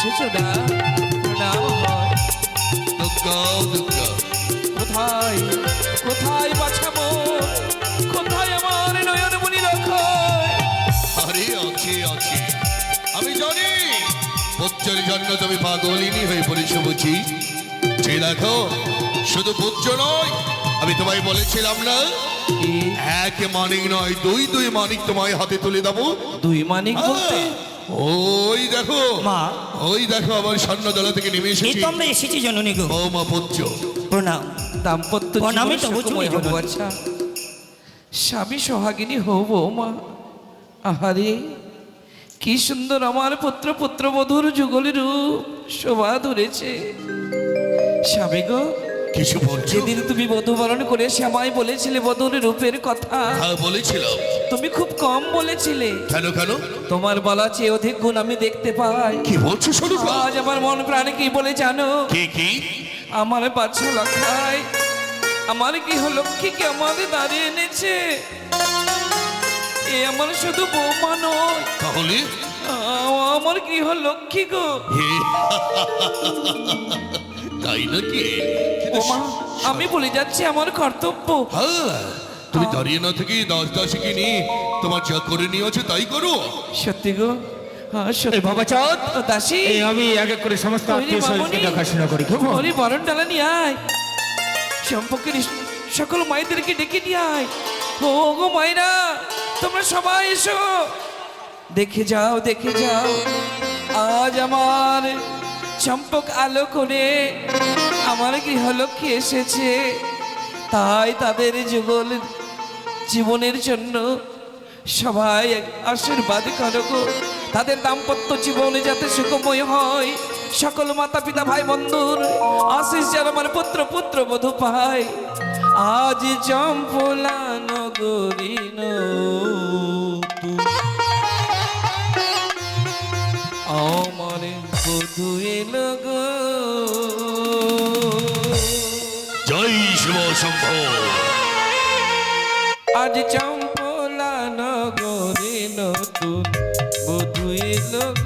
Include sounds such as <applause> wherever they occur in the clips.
সোনা প্রণাম হয়। দুর্গা দুর্গা কোথায় কোথায় বাছাবো? কোথায় আমার নয়নমণি লক্ষয় আরে আছে আছে। আমি জানি পুত্রের জন্য তুমি পাগলিনী হয়ে পড়েছো বুঝি। যে দেখো শুধু পুত্র নয় আমি তোমায় বলেছিলাম না? এক মানিক নয় দুই দুই মানিক তোমায় হাতে তুলে দেবো। দুই মানিক বলতে? ওই দেখো মা। ওই দেখো আমার স্বর্ণদলা থেকে নেমে এই এসেছি। তো আমরা এসেছি জননী গো। বৌমা পুত্র প্রণাম। দাম্পত্য প্রণামী জীবন তবু সুখময় তুমি হোক জননী। স্বামী সোহাগিনী হও বৌমা আহারে কি সুন্দর আমার পুত্র পুত্রবধূর যুগল রূপ শোভা ধরেছে। স্বামী গো কিছু বলছো? যেদিন তুমি বধূ বরণ করে শ্যামাই বলেছিলে বধূর রূপের কথা। হ্যাঁ বলেছিলাম তুমি খুব কম বলেছিলে। কেন কেন? তোমার বলা চেয়ে অধিক গুণ আমি দেখতে পাই। কি বলছো শুরু আজ আমার মন প্রাণে কি বলে জানো? কি কি? আমার বাচ্চা লক্ষায় আমার গৃহ লক্ষ্মীকে আমাদের দাঁড়িয়ে এনেছে। এ আমার শুধু বৌমা নয়। তাহলে? আমার গৃহ লক্ষ্মী গো। <laughs> তাই নাকি? ওমা আমি বলে যাচ্ছি আমার কর্তব্য। হ্যাঁ তুমি দাঁড়িয়ে না থেকে দাস দাসীকে নিয়ে তোমার যা করে নিয়ে আছে তাই করো। সত্যি গো? হ্যাঁ সত্যি। বাবা চাঁদ ও দাসী। আমি এক এক করে সমস্ত আত্মীয় স্বজনকে দেখাশোনা করি খুব ওরে বরণ ডালা নিয়ে আয়। সম্পর্কের সকল মায়েদেরকে ডেকে নিয়ে আয়। ও গো মায়েরা তোমরা সবাই এসো। দেখে যাও দেখে যাও। আজ আমার চম্পক আলো করে আমার গৃহলক্ষ্মী এসেছে। তাই তাদের যুগল জীবনের জন্য সবাই আশীর্বাদ করো তাদের দাম্পত্য জীবনে যাতে সুখময় হয়। সকল মাতা পিতা ভাই বন্ধুর আশিস যেন আমার পুত্র পুত্র, বধূ পায়। আজ চম্পলা নগরী আমার বধূ এলো গো। শম্ভু আজ চম্পলা নগরে নতুন বধুই এলো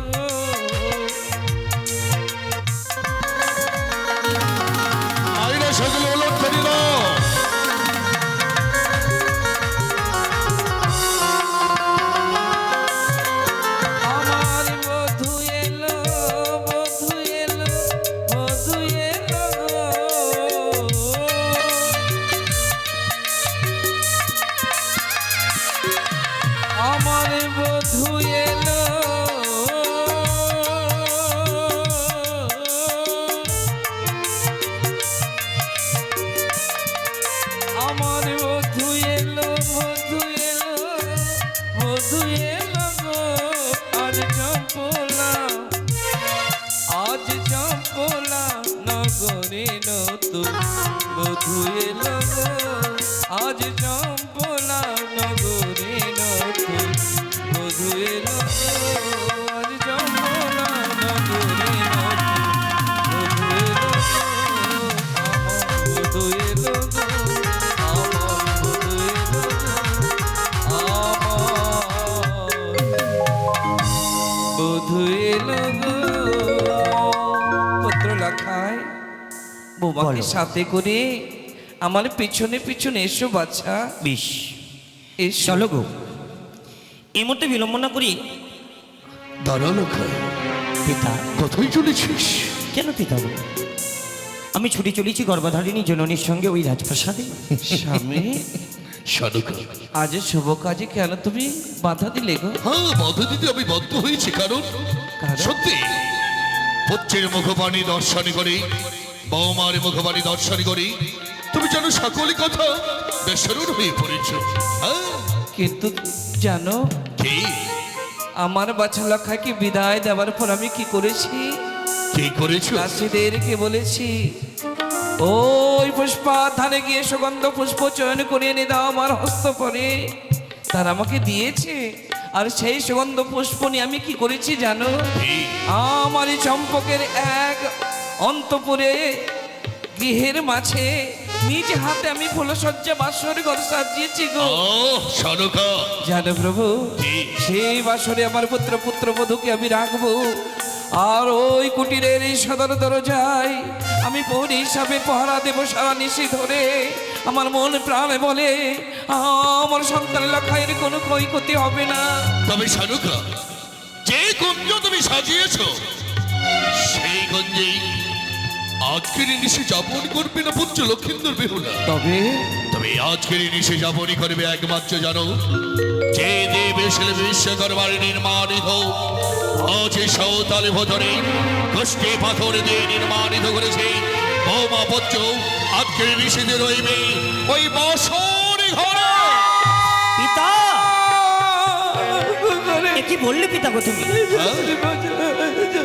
আজ চম্পলা আজ চম্পলা নগরে নতুন বধু বলো। সাথে করে আমার পিছনে পিছনে এসো বাচ্চা। বেশ। এসো। চলো গো। এই মুহূর্তে বিলম্ব না করি। পিতা কোথায় চলেছিস? কেন পিতা গো? আমি ছুটি চলেছি গর্ভধারিণী জননীর সঙ্গে ওই রাজপ্রাসাদে। স্বামী। আজ শুভ কাজে কেন তুমি বাধা দিলে গো? হ্যাঁ বদ্ধ দিতে আমি বদ্ধ হয়েছি কারণ কারণ? সত্যি পুত্রের মুখবাণী দর্শন করে বৌমার মুখবাণী দর্শন করি। তুমি জানো সকলে কথা বেসরুর হয়ে পড়েছ। হ্যাঁ? কিন্তু জানো কি? আমার বাচ্চা লক্ষাকে বিদায় দেওয়ার পর আমি কি করেছি? কি করেছ? দাসীদেরকে বলেছি ওই পুষ্পা ধানে গিয়ে সুগন্ধ পুষ্প চয়ন করে এনে দাও আমার হস্ত পরে। তার আমাকে দিয়েছে আর সেই সুগন্ধ পুষ্প নিয়ে আমি কি করেছি জানো? কি? আমার এই চম্পকের এক অন্তপুরে গৃহের মাঝে নিজ হাতে আমি ফুলসজ্জা বাসর ঘর সাজিয়েছি গো। জানো প্রভু সেই বাসরে আমার পুত্র পুত্র বধূকে আমি রাখব। আর ওই কুটিরের এই সদর দরজায় আমি বোন হিসাবে পহারা দেবো সারা নিশি ধরে। আমার মন প্রাণে বলে আমার সন্তান লখাইয়ের কোনো ক্ষয়ক্ষতি হবে না। তবে শানুকা যে কুঞ্জ তুমি সাজিয়েছ সেই কুঞ্জেই আজকের নিশে যাপন করবে না পুত্র লক্ষিন্দর বেহুলা। তবে? তবে আজকের নিশে যাপনই করবে একমাত্র জানো যে দেব এসে বিশ্বকর্মার নির্মাণিত। আজ সৌতালে ভোতরে কষ্টে পাথর দিয়ে নির্মাণিত করেছে বৌমা পুত্র আজকের নিষেধে রইবে ওই বসর ঘরে। পিতা! এ কি বললে পিতা গো তুমি?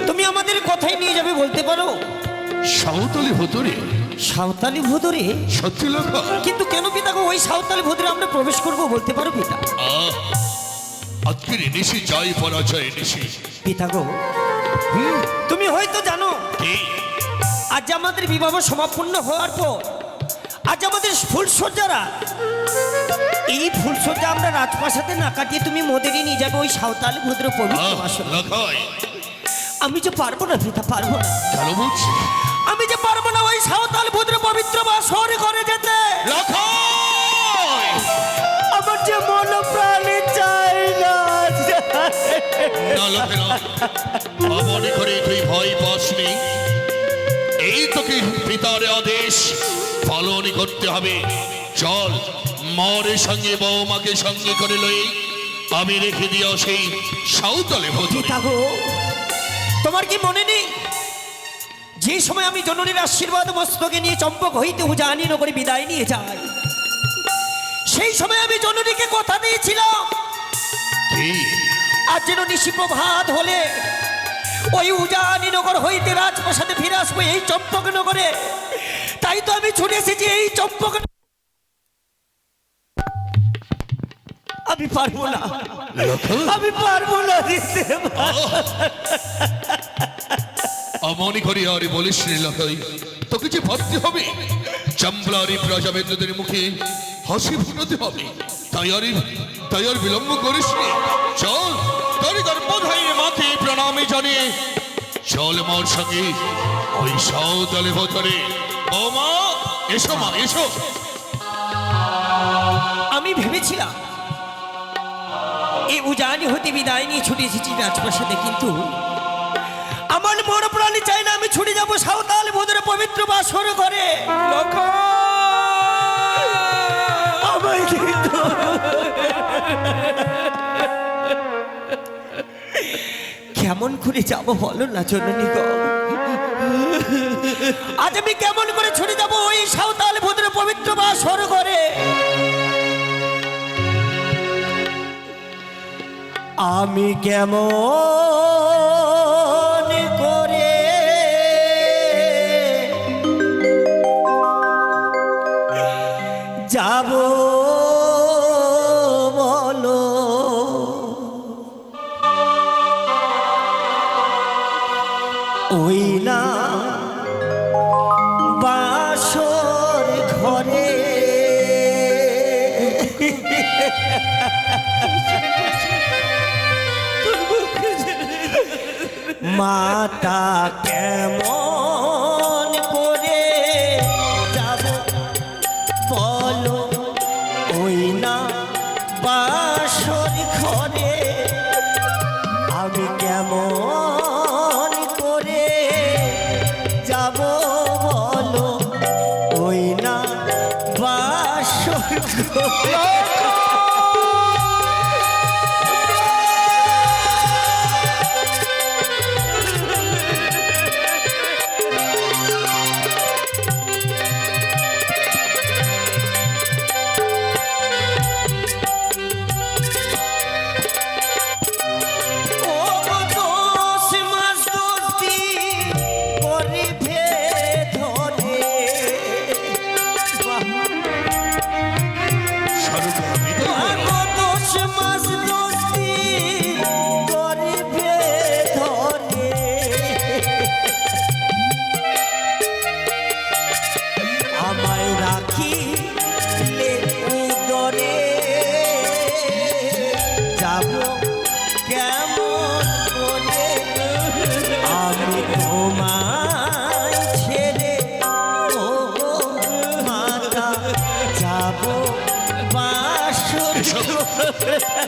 তুমি আমাদের কথাই নিয়ে যাবে বলতে পারো? সাঁওতালি ভোতরে সাঁওতালি ভোদরে? সত্যি লেখা। কিন্তু কেন পিতা গো ওই সাঁওতালি ভোদরে আমরা প্রবেশ করব বলতে পারো পিতা? আহ, আজকের নিশি যাই পরাজয় নিশি পিতা গো তুমি হয়তো জানো কি? আজ আমাদের বিবাহ সমাপন্ন হওয়ার পর আজ আমাদের ফুলসজ্জারা এই ফুলসজ্জা আমরা রাজপ্রাসাদে না কাটিয়ে তুমি মোদেরই নিয়ে যাবে ওই সাঁওতালি ভদ্র পবিত্র আহ, বাসন। লখাই আমি যে পারব না পিতা পারব না। কেন বলছি? আমি যে পারব না ওই সাঁওতাল ভদ্র পবিত্র বা বাসর করে যেতে। আমার যে মন প্রাণে চাই না মনে করে তুই ভয় পাসনি এই তোকে পিতার আদেশ পালন করতে হবে। চল মরের সঙ্গে বৌমাকে সঙ্গে করে লই। আমি রেখে দিও সেই সাঁওতালে ভোতরে পিতা তোমার কি মনে নেই? যে সময় আমি জননীর আশীর্বাদ মস্তকে নিয়ে চম্পক হইতে উজানি নগরে বিদায় নিয়ে যাই সেই সময় আমি জননীকে কথা দিয়েছিলাম। আজ যেন নিশি প্রভাত হলে ওই উজানি নগর হইতে রাজপ্রাসাদে ফিরে আসব এই চম্পক নগরে। তাই তো আমি ছুটে এসেছি এই চম্পক আমি পারব না। আমি পারব না দিতে অমনি করে আর বলিস রে লখাই তোকে যে ভাবতে হবে, চাম্বলারি প্রজাবেন্দ্রদের মুখে হাসি ফুটাতে হবে। তাই আর তাই আর বিলম্ব করিস নি। চল তোর গর্ভধারী মাকে প্রণামে জানিয়ে চল মোর সঙ্গে ওই সাঁওতালে ভতরে ও মা, এসো মা, এসো। আমি ভেবেছিলাম এই উজানি হতে বিদায় নিয়ে ছুটে এসেছি রাজপ্রাসাদে, কিন্তু আমার মন প্রাণী চাই না আমি ছুটে যাব সাঁওতাল ভোদরে পবিত্র বাসর ঘরে। আমায় কিন্তু কেমন করে যাব বলো না জননী গো? আজ আমি কেমন করে ছুটে যাব ওই সাঁওতাল ভোদরে পবিত্র বাসর ঘরে? আমি কেমন মাতা কেমন করে যাব বলো? ওই না বাসর ঘরে আমি কেমন করে যাব বলো? ওই না বাসর ঘরে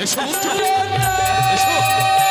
এসো এসো।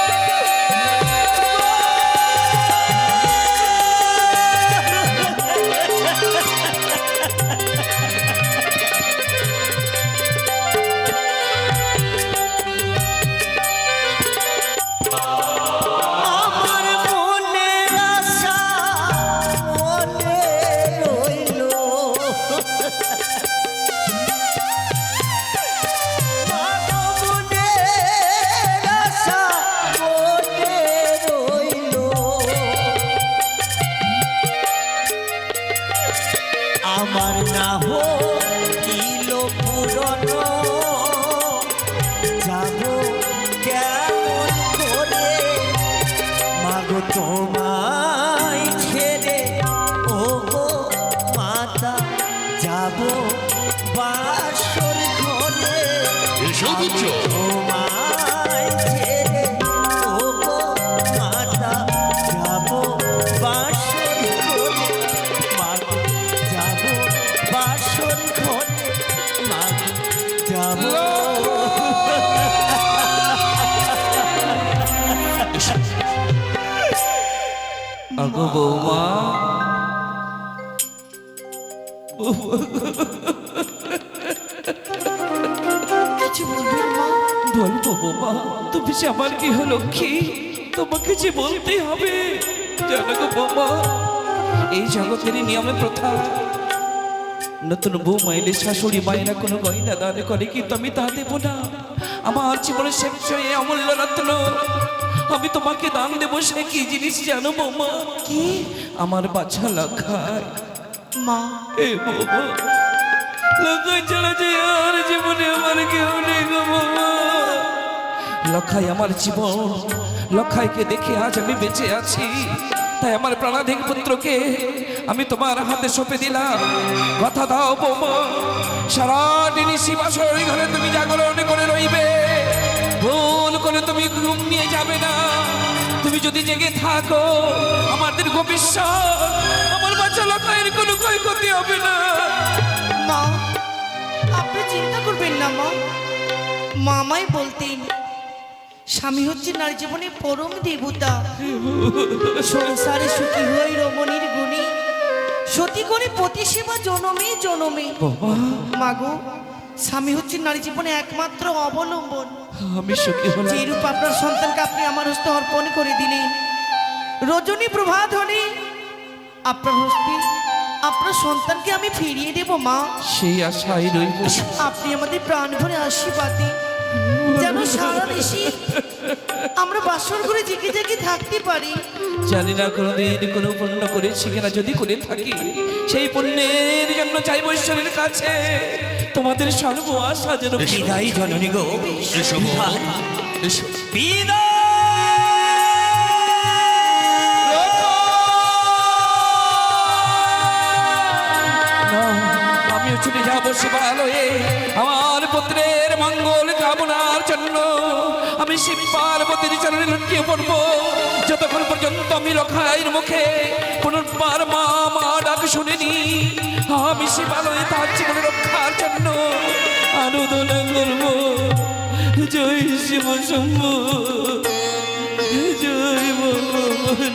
তোমায় ছেড়ে ও মাতা যাব বাসর ঘরে। তোমায় ছেড়ে ও মাতা যাব বাসর ঘরে। মাগো যাব বাসর ঘরে। মাগো যাব আগো বৌমা। বলব বৌমা তুমি যে আমার কি হলো কি তোমাকে যে বলতে হবে। জানো গো বৌমা এই জগতের নিয়মে প্রথা। নতুন বউ মাইলে শাশুড়ি মায়েরা কোনো গয়না দান করে কিন্তু আমি তা দেব না? আমার জীবনে শেষ হয়ে অমূল্য রত্ন। আমি তোমাকে দান দেবো সে কি জিনিস জানো বৌমা? কি? আমার বাছা লক্ষায় মা। এ বাবা লক্ষাই ছাড়া যে আর জীবনে আমার কেউ নেই গো বাবা লক্ষাই আমার জীবন লক্ষাইকে দেখে আজ আমি বেঁচে আছি। তাই আমার প্রাণাধিক পুত্রকে আমি তোমার হাতে সঁপে দিলাম। কথা দাও বৌমা সারাদিন শিবাসর ঘরে তুমি জাগরণ করে রইবে। ভুল করে তুমি ঘুম নিয়ে যাবে না। তুমি যদি জেগে থাকো আমাদের ভবিষ্যৎ আমার বাচ্চা লক্ষাইয়ের কোনো ক্ষয়ক্ষতি হবে না। মা আপনি চিন্তা করবেন না মা। মামাই বলতেন স্বামী হচ্ছে নারী জীবনে পরম দেবতা। সংসারে সুখী হই রমণীর গুণে। সতী করে পতি সেবা জনমে জনমে। মাগো স্বামী হচ্ছে নারী জীবনে একমাত্র অবলম্বন। আমি সুখী হলাম। যে আপনার সন্তানকে আপনি আমার হস্তে অর্পণ করে দিলেন। রজনী প্রভাত হলে আপনার হস্তে আপনার সন্তানকে আমি ফিরিয়ে দেব মা। সেই আশাই রইব আপনি আমাদের প্রাণ ভরে আশীর্বাদ দিন। যেন সারা দেশে আমরা বাসর করে জেগে জেগে থাকতে পারি। জানি না কোনোদিন কোনো পুণ্য করেছি কিনা যদি করে থাকি সেই পুণ্যের জন্য চাইব ঈশ্বরের কাছে। তোমাদের সর্ব আশা যেন বিদায় জননী গো। এসো এসো। আমিও ছুটে যাব শিবালয়ে। আমার পুত্রের জন্য আমি শিব পার্বতীর চরণে লুটিয়ে পড়ব। যতক্ষণ পর্যন্ত আমি রখাইয়ের মুখে পুনর্বার মা মা ডাক শুনিনি, আমি শিবালয়ে তার জীবনে রক্ষার জন্য আনুদোলন করব। জয় শিব শম্ভু, জয় ভগবান।